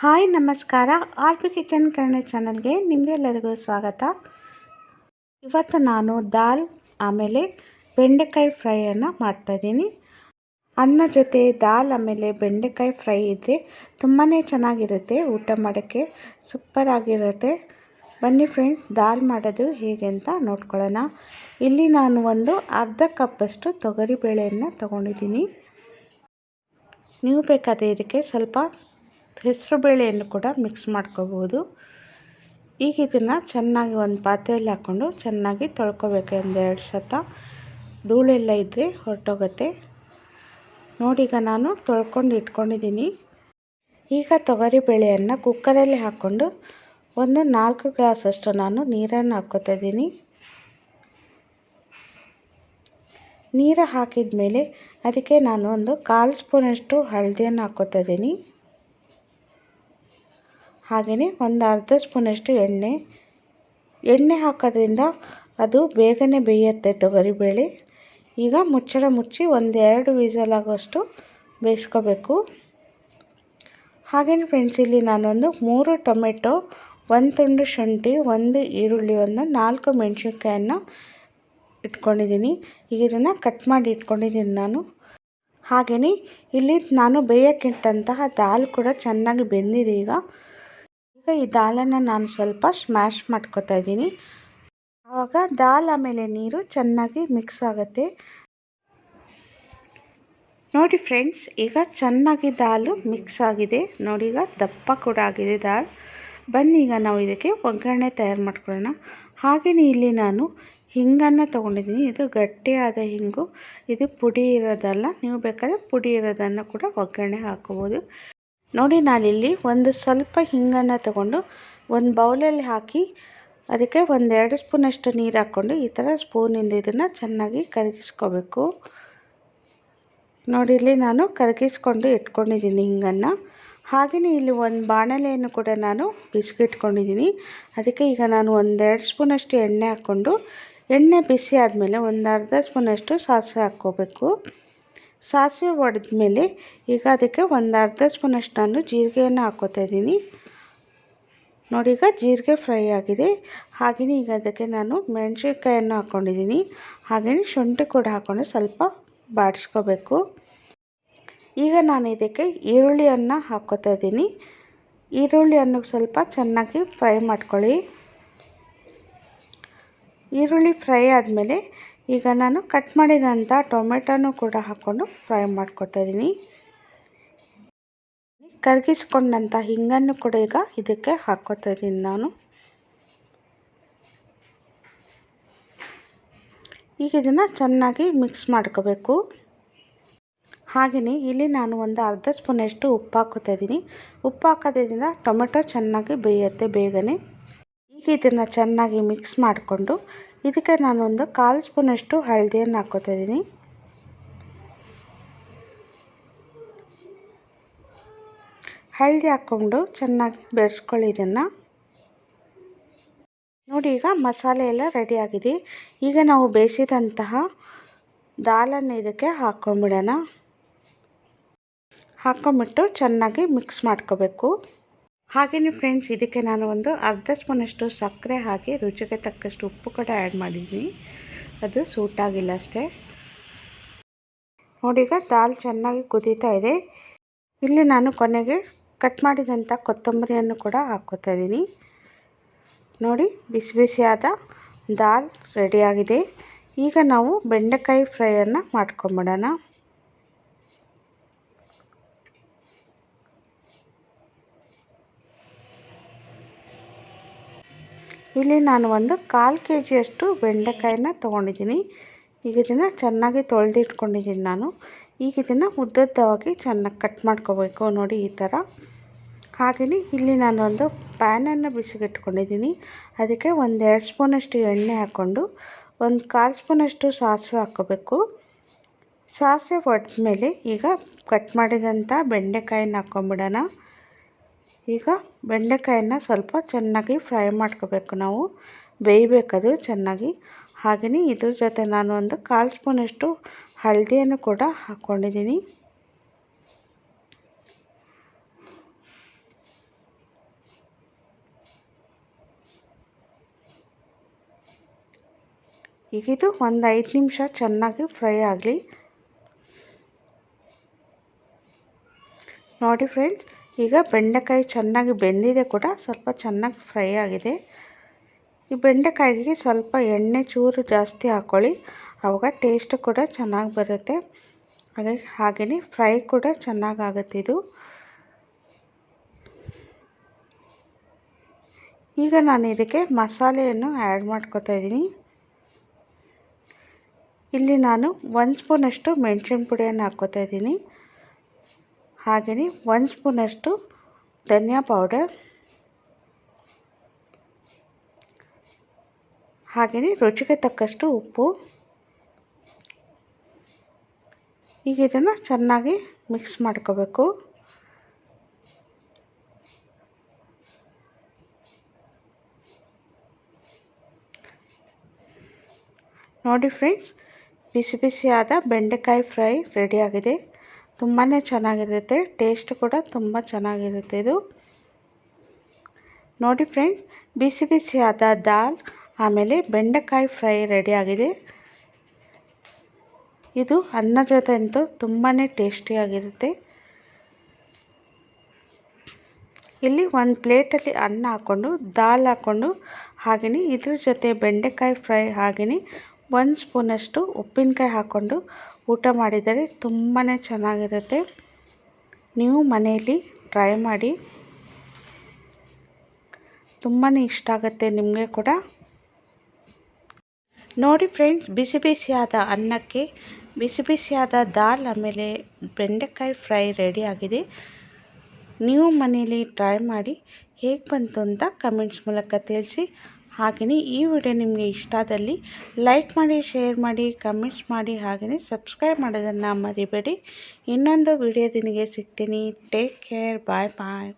Hi, ನಮಸ್ಕಾರ. R P kitchen Karna ಚಾನಲ್ಗೆ ನಿಮಗೆಲ್ಲರಿಗೂ ಸ್ವಾಗತ. ಇವತ್ತು ನಾನು ದಾಲ್, ಆಮೇಲೆ ಬೆಂಡೆಕಾಯಿ ಫ್ರೈಯನ್ನು ಮಾಡ್ತಾಯಿದ್ದೀನಿ ಅನ್ನ ಜೊತೆ ದಾಲ್, ಆಮೇಲೆ ಬೆಂಡೆಕಾಯಿ ಫ್ರೈ ಇದ್ದರೆ ತುಂಬಾ ಚೆನ್ನಾಗಿರುತ್ತೆ. ಊಟ ಮಾಡೋಕ್ಕೆ ಸೂಪರ್ ಆಗಿರುತ್ತೆ ಬನ್ನಿ ಫ್ರೆಂಡ್ಸ್ ದಾಲ್ ಮಾಡೋದು ಹೇಗೆ ಅಂತ ನೋಡ್ಕೊಳ್ಳೋಣ. ಇಲ್ಲಿ ನಾನು ಒಂದು ಅರ್ಧ ಕಪ್ಪಷ್ಟು ತೊಗರಿಬೇಳೆಯನ್ನು ತೊಗೊಂಡಿದ್ದೀನಿ. ನೀವು ಬೇಕಾದರೆ ಇದಕ್ಕೆ ಸ್ವಲ್ಪ ಹೆಸರು ಬೇಳೆಯನ್ನು ಕೂಡ ಮಿಕ್ಸ್ ಮಾಡ್ಕೋಬೋದು. ಈಗ ಇದನ್ನು ಚೆನ್ನಾಗಿ ಒಂದು ಪಾತ್ರೆಯಲ್ಲಿ ಹಾಕ್ಕೊಂಡು ಚೆನ್ನಾಗಿ ತೊಳ್ಕೊಬೇಕು ಒಂದೆರಡು ಸತ ಧೂಳೆಲ್ಲ ಇದ್ದರೆ ಹೊರಟೋಗುತ್ತೆ. ನೋಡಿ ಈಗ ನಾನು ತೊಳ್ಕೊಂಡು ಇಟ್ಕೊಂಡಿದ್ದೀನಿ. ಈಗ ತೊಗರಿ ಬೇಳೆಯನ್ನು ಕುಕ್ಕರಲ್ಲಿ ಹಾಕ್ಕೊಂಡು ಒಂದು ನಾಲ್ಕು ಗ್ಲಾಸಷ್ಟು ನಾನು ನೀರನ್ನು ಹಾಕ್ಕೋತಾ ಇದ್ದೀನಿ. ನೀರು ಹಾಕಿದ ಮೇಲೆ ಅದಕ್ಕೆ ನಾನು ಒಂದು ಕಾಲು ಸ್ಪೂನಷ್ಟು ಹಳದಿಯನ್ನು ಹಾಕ್ಕೋತಾ ಇದ್ದೀನಿ. ಹಾಗೆಯೇ ಒಂದು ಅರ್ಧ ಸ್ಪೂನಷ್ಟು ಎಣ್ಣೆ. ಎಣ್ಣೆ ಹಾಕೋದ್ರಿಂದ ಅದು ಬೇಗನೆ ಬೇಯುತ್ತೆ ತೊಗರಿಬೇಳೆ ಈಗ ಮುಚ್ಚಳ ಮುಚ್ಚಿ ಒಂದು ಎರಡು ವಿಸಲ್ ಆಗೋಷ್ಟು ಬೇಯಿಸ್ಕೋಬೇಕು. ಹಾಗೆಯೇ ಫ್ರೆಂಡ್ಸ್ ಇಲ್ಲಿ ನಾನೊಂದು ಮೂರು ಟೊಮೆಟೊ, ಒಂದು ತುಂಡು ಶುಂಠಿ, ಒಂದು ಈರುಳ್ಳಿ, ಒಂದು ನಾಲ್ಕು ಮೆಣಸಿನ್ಕಾಯನ್ನು ಇಟ್ಕೊಂಡಿದ್ದೀನಿ. ಈಗ ಇದನ್ನು ಕಟ್ ಮಾಡಿ ಇಟ್ಕೊಂಡಿದ್ದೀನಿ ನಾನು. ಹಾಗೆಯೇ ಇಲ್ಲಿ ನಾನು ಬೇಯೋಕ್ಕಿಟ್ಟಂತಹ ದಾಲ್ ಕೂಡ ಚೆನ್ನಾಗಿ ಬೆಂದಿದೆ ಈಗ. ಈಗ ಈ ದಾಲನ್ನು ನಾನು ಸ್ವಲ್ಪ ಸ್ಮ್ಯಾಶ್ ಮಾಡ್ಕೊತಾ ಇದ್ದೀನಿ. ಆವಾಗ ದಾಲ್ ಆಮೇಲೆ ನೀರು ಚೆನ್ನಾಗಿ ಮಿಕ್ಸ್ ಆಗುತ್ತೆ. ನೋಡಿ ಫ್ರೆಂಡ್ಸ್ ಈಗ ಚೆನ್ನಾಗಿ ದಾಲು ಮಿಕ್ಸ್ ಆಗಿದೆ. ನೋಡಿ ಈಗ ದಪ್ಪ ಕೂಡ ಆಗಿದೆ ದಾಲ್. ಬನ್ನಿ ಈಗ ನಾವು ಇದಕ್ಕೆ ಒಗ್ಗರಣೆ ತಯಾರು ಮಾಡ್ಕೊಳ್ಳೋಣ. ಹಾಗೆಯೇ ಇಲ್ಲಿ ನಾನು ಹಿಂಗನ್ನು ತೊಗೊಂಡಿದ್ದೀನಿ. ಇದು ಗಟ್ಟಿಯಾದ ಹಿಂಗು. ಇದು ಪುಡಿ ಇರೋದಲ್ಲ, ನೀವು ಬೇಕಾದರೆ ಪುಡಿ ಇರೋದನ್ನು ಕೂಡ ಒಗ್ಗರಣೆ ಹಾಕೋಬೋದು ನೋಡಿ ನಾನಿಲ್ಲಿ ಒಂದು ಸ್ವಲ್ಪ ಹಿಂಗನ್ನು ತಗೊಂಡು ಒಂದು ಬೌಲಲ್ಲಿ ಹಾಕಿ ಅದಕ್ಕೆ ಒಂದೆರಡು ಸ್ಪೂನಷ್ಟು ನೀರು ಹಾಕ್ಕೊಂಡು ಈ ಥರ ಸ್ಪೂನಿಂದ ಇದನ್ನು ಚೆನ್ನಾಗಿ ಕರಗಿಸ್ಕೋಬೇಕು. ನೋಡಿ, ಇಲ್ಲಿ ನಾನು ಕರಗಿಸ್ಕೊಂಡು ಇಟ್ಕೊಂಡಿದ್ದೀನಿ ಹಿಂಗನ್ನು. ಹಾಗೆಯೇ ಇಲ್ಲಿ ಒಂದು ಬಾಣಲೆಯನ್ನು ಕೂಡ ನಾನು ಬಿಸಿಗಿಟ್ಕೊಂಡಿದ್ದೀನಿ ಅದಕ್ಕೆ ಈಗ ನಾನು ಒಂದೆರಡು ಸ್ಪೂನಷ್ಟು ಎಣ್ಣೆ ಹಾಕ್ಕೊಂಡು, ಎಣ್ಣೆ ಬಿಸಿ ಆದಮೇಲೆ ಒಂದು ಅರ್ಧ ಸ್ಪೂನಷ್ಟು ಸಾಸಿವೆ ಹಾಕ್ಕೋಬೇಕು. ಸಾಸಿವೆ ಒಡೆದ್ಮೇಲೆ ಈಗ ಅದಕ್ಕೆ ಒಂದು ಅರ್ಧ ಸ್ಪೂನಷ್ಟು ನಾನು ಜೀರಿಗೆಯನ್ನು ಹಾಕೋತಾ ಇದ್ದೀನಿ. ನೋಡಿ, ಈಗ ಜೀರಿಗೆ ಫ್ರೈ ಆಗಿದೆ. ಹಾಗೆಯೇ ಈಗ ಅದಕ್ಕೆ ನಾನು ಮೆಣಸಿನ್ಕಾಯನ್ನು ಹಾಕ್ಕೊಂಡಿದ್ದೀನಿ. ಹಾಗೆಯೇ ಶುಂಠಿ ಕೂಡ ಹಾಕ್ಕೊಂಡು ಸ್ವಲ್ಪ ಬಾಡಿಸ್ಕೋಬೇಕು. ಈಗ ನಾನು ಇದಕ್ಕೆ ಈರುಳ್ಳಿಯನ್ನು ಹಾಕ್ಕೋತಾ ಇದ್ದೀನಿ. ಈರುಳ್ಳಿಯನ್ನು ಸ್ವಲ್ಪ ಚೆನ್ನಾಗಿ ಫ್ರೈ ಮಾಡ್ಕೊಳ್ಳಿ. ಈರುಳ್ಳಿ ಫ್ರೈ ಆದಮೇಲೆ ಈಗ ನಾನು ಕಟ್ ಮಾಡಿದಂಥ ಟೊಮೆಟೊನೂ ಕೂಡ ಹಾಕ್ಕೊಂಡು ಫ್ರೈ ಮಾಡ್ಕೊತಾ ಇದ್ದೀನಿ ಕರಗಿಸ್ಕೊಂಡಂಥ ಹಿಂಗನ್ನು ಕೂಡ ಈಗ ಇದಕ್ಕೆ ಹಾಕ್ಕೋತಾ ಇದ್ದೀನಿ ನಾನು. ಈಗ ಇದನ್ನು ಚೆನ್ನಾಗಿ ಮಿಕ್ಸ್ ಮಾಡ್ಕೋಬೇಕು. ಹಾಗೆಯೇ ಇಲ್ಲಿ ನಾನು ಒಂದು ಅರ್ಧ ಸ್ಪೂನಷ್ಟು ಉಪ್ಪು ಹಾಕೋತಾ ಇದ್ದೀನಿ ಉಪ್ಪು ಹಾಕೋದ್ರಿಂದ ಟೊಮೆಟೊ ಚೆನ್ನಾಗಿ ಬೇಯುತ್ತೆ ಬೇಗನೆ. ಈಗ ಇದನ್ನು ಚೆನ್ನಾಗಿ ಮಿಕ್ಸ್ ಮಾಡಿಕೊಂಡು ಇದಕ್ಕೆ ನಾನೊಂದು ಕಾಲು ಸ್ಪೂನಷ್ಟು ಹಳದಿಯನ್ನು ಹಾಕೋತಾ ಇದ್ದೀನಿ. ಹಳದಿ ಹಾಕ್ಕೊಂಡು ಚೆನ್ನಾಗಿ ಬೆರೆಸ್ಕೊಳ್ಳಿ ಇದನ್ನು. ನೋಡಿ ಈಗ ಮಸಾಲೆ ಎಲ್ಲ ರೆಡಿಯಾಗಿದೆ ಈಗ ನಾವು ಬೇಯಿಸಿದಂತಹ ದಾಲನ್ನು ಇದಕ್ಕೆ ಹಾಕ್ಕೊಂಬಿಡೋಣ. ಹಾಕ್ಕೊಂಬಿಟ್ಟು ಚೆನ್ನಾಗಿ ಮಿಕ್ಸ್ ಮಾಡ್ಕೋಬೇಕು. ಹಾಗೆಯೇ ಫ್ರೆಂಡ್ಸ್ ಇದಕ್ಕೆ ನಾನು ಒಂದು ಅರ್ಧ ಸ್ಪೂನಷ್ಟು ಸಕ್ಕರೆ ಹಾಕಿ ರುಚಿಗೆ ತಕ್ಕಷ್ಟು ಉಪ್ಪು ಕೂಡ ಆ್ಯಡ್ ಮಾಡಿದ್ದೀನಿ. ಅದು ಸೂಟಾಗಿಲ್ಲ ಅಷ್ಟೇ. ನೋಡಿ ಈಗ ದಾಲ್ ಚೆನ್ನಾಗಿ ಕುದೀತಾ ಇದೆ. ಇಲ್ಲಿ ನಾನು ಕೊನೆಗೆ ಕಟ್ ಮಾಡಿದಂಥ ಕೊತ್ತಂಬರಿಯನ್ನು ಕೂಡ ಹಾಕ್ಕೊತಾ ಇದ್ದೀನಿ. ನೋಡಿ, ಬಿಸಿ ಬಿಸಿಯಾದ ದಾಲ್ ರೆಡಿಯಾಗಿದೆ ಈಗ ನಾವು ಬೆಂಡೆಕಾಯಿ ಫ್ರೈಯನ್ನು ಮಾಡ್ಕೊಂಬಿಡೋಣ. ಇಲ್ಲಿ ನಾನು ಒಂದು ಕಾಲು ಕೆ ಜಿಯಷ್ಟು ಬೆಂಡೆಕಾಯಿನ ತೊಗೊಂಡಿದ್ದೀನಿ. ಈಗ ಇದನ್ನು ಚೆನ್ನಾಗಿ ತೊಳೆದಿಟ್ಕೊಂಡಿದ್ದೀನಿ ನಾನು. ಈಗ ಇದನ್ನು ಉದ್ದದ್ದವಾಗಿ ಚೆನ್ನಾಗಿ ಕಟ್ ಮಾಡ್ಕೋಬೇಕು ನೋಡಿ ಈ ಥರ ಹಾಗೆಯೇ ಇಲ್ಲಿ ನಾನು ಒಂದು ಪ್ಯಾನನ್ನು ಬಿಸಿಗಿಟ್ಕೊಂಡಿದ್ದೀನಿ ಅದಕ್ಕೆ ಒಂದು ಎರಡು ಸ್ಪೂನಷ್ಟು ಎಣ್ಣೆ ಹಾಕ್ಕೊಂಡು ಒಂದು ಕಾಲು ಸ್ಪೂನಷ್ಟು ಸಾಸಿವೆ ಹಾಕ್ಕೋಬೇಕು. ಸಾಸಿವೆ ಒಡೆದ ಮೇಲೆ ಈಗ ಕಟ್ ಮಾಡಿದಂಥ ಬೆಂಡೆಕಾಯಿನ ಹಾಕ್ಕೊಂಬಿಡೋಣ. ಈಗ ಬೆಂಡೆಕಾಯಿಯನ್ನು ಸ್ವಲ್ಪ ಚೆನ್ನಾಗಿ ಫ್ರೈ ಮಾಡ್ಕೋಬೇಕು ನಾವು. ಬೇಯಬೇಕದು ಚೆನ್ನಾಗಿ. ಹಾಗೆಯೇ ಇದ್ರ ಜೊತೆ ನಾನು ಒಂದು ಕಾಲು ಸ್ಪೂನಷ್ಟು ಹಳದಿಯನ್ನು ಕೂಡ ಹಾಕ್ಕೊಂಡಿದ್ದೀನಿ. ಈಗ ಇದು ಒಂದು ಐದು ನಿಮಿಷ ಚೆನ್ನಾಗಿ ಫ್ರೈ ಆಗಲಿ. ನೋಡಿ ಫ್ರೆಂಡ್ಸ್ ಈಗ ಬೆಂಡೆಕಾಯಿ ಚೆನ್ನಾಗಿ ಬೆಂದಿದೆ ಕೂಡ, ಸ್ವಲ್ಪ ಚೆನ್ನಾಗಿ ಫ್ರೈ ಆಗಿದೆ. ಈ ಬೆಂಡೆಕಾಯಿಗೆ ಸ್ವಲ್ಪ ಎಣ್ಣೆ ಚೂರು ಜಾಸ್ತಿ ಹಾಕ್ಕೊಳ್ಳಿ ಆವಾಗ ಟೇಸ್ಟ್ ಕೂಡ ಚೆನ್ನಾಗಿ ಬರುತ್ತೆ. ಹಾಗೆ, ಹಾಗೆಯೇ ಫ್ರೈ ಕೂಡ ಚೆನ್ನಾಗಾಗುತ್ತೆ ಇದು. ಈಗ ನಾನು ಇದಕ್ಕೆ ಮಸಾಲೆಯನ್ನು ಆ್ಯಡ್ ಮಾಡ್ಕೊತಾ ಇದ್ದೀನಿ. ಇಲ್ಲಿ ನಾನು ಒಂದು ಸ್ಪೂನಷ್ಟು ಮೆಣಸಿನ ಪುಡಿಯನ್ನು ಹಾಕ್ಕೋತಾ ಇದ್ದೀನಿ. ಹಾಗೆಯೇ ಒಂದು ಸ್ಪೂನಷ್ಟು ಧನಿಯಾ ಪೌಡರ್ ಹಾಗೆಯೇ ರುಚಿಗೆ ತಕ್ಕಷ್ಟು ಉಪ್ಪು. ಈಗ ಇದನ್ನು ಚೆನ್ನಾಗಿ ಮಿಕ್ಸ್ ಮಾಡ್ಕೋಬೇಕು. ನೋಡಿ ಫ್ರೆಂಡ್ಸ್ ಬಿಸಿ ಬಿಸಿಯಾದ ಬೆಂಡೆಕಾಯಿ ಫ್ರೈ ರೆಡಿಯಾಗಿದೆ ತುಂಬಾ ಚೆನ್ನಾಗಿರುತ್ತೆ ಟೇಸ್ಟ್ ಕೂಡ ತುಂಬ ಚೆನ್ನಾಗಿರುತ್ತೆ ಇದು. ನೋಡಿ ಫ್ರೆಂಡ್ ಬಿಸಿ ಬಿಸಿ ಆದ ದಾಲ್, ಆಮೇಲೆ ಬೆಂಡೆಕಾಯಿ ಫ್ರೈ ರೆಡಿಯಾಗಿದೆ ಇದು ಅನ್ನ ಜೊತೆ ಅಂತೂ ತುಂಬಾ ಟೇಸ್ಟಿಯಾಗಿರುತ್ತೆ ಇಲ್ಲಿ ಒಂದು ಪ್ಲೇಟಲ್ಲಿ ಅನ್ನ ಹಾಕ್ಕೊಂಡು ದಾಲ್ ಹಾಕ್ಕೊಂಡು ಹಾಗೆಯೇ ಇದ್ರ ಜೊತೆ ಬೆಂಡೆಕಾಯಿ ಫ್ರೈ ಹಾಗೆಯೇ ಒಂದು ಸ್ಪೂನಷ್ಟು ಉಪ್ಪಿನಕಾಯಿ ಹಾಕ್ಕೊಂಡು ಊಟ ಮಾಡಿದರೆ ತುಂಬಾ ಚೆನ್ನಾಗಿರುತ್ತೆ. ನೀವು ಮನೆಯಲ್ಲಿ ಟ್ರೈ ಮಾಡಿ. ತುಂಬಾ ಇಷ್ಟ ಆಗುತ್ತೆ ನಿಮಗೆ ಕೂಡ. ನೋಡಿ ಫ್ರೆಂಡ್ಸ್, ಬಿಸಿ ಬಿಸಿಯಾದ ಅನ್ನಕ್ಕೆ ಬಿಸಿ ಬಿಸಿಯಾದ ದಾಲ್, ಆಮೇಲೆ ಬೆಂಡೆಕಾಯಿ ಫ್ರೈ ರೆಡಿ ಆಗಿದೆ. ನೀವು ಮನೆಯಲ್ಲಿ ಟ್ರೈ ಮಾಡಿ ಹೇಗೆ ಬಂತು ಅಂತ ಕಮೆಂಟ್ಸ್ ಮೂಲಕ ತಿಳಿಸಿ. ಹಾಗೆಯೇ ಈ ವಿಡಿಯೋ ನಿಮಗೆ ಇಷ್ಟ ಆದಲ್ಲಿ ಲೈಕ್ ಮಾಡಿ, ಶೇರ್ ಮಾಡಿ, ಕಮೆಂಟ್ಸ್ ಮಾಡಿ, ಹಾಗೆಯೇ ಸಬ್ಸ್ಕ್ರೈಬ್ ಮಾಡೋದನ್ನು ಮರಿಬೇಡಿ. ಇನ್ನೊಂದು ವಿಡಿಯೋದೊಂದಿಗೆ ಸಿಗ್ತೀನಿ. Take care. Bye bye.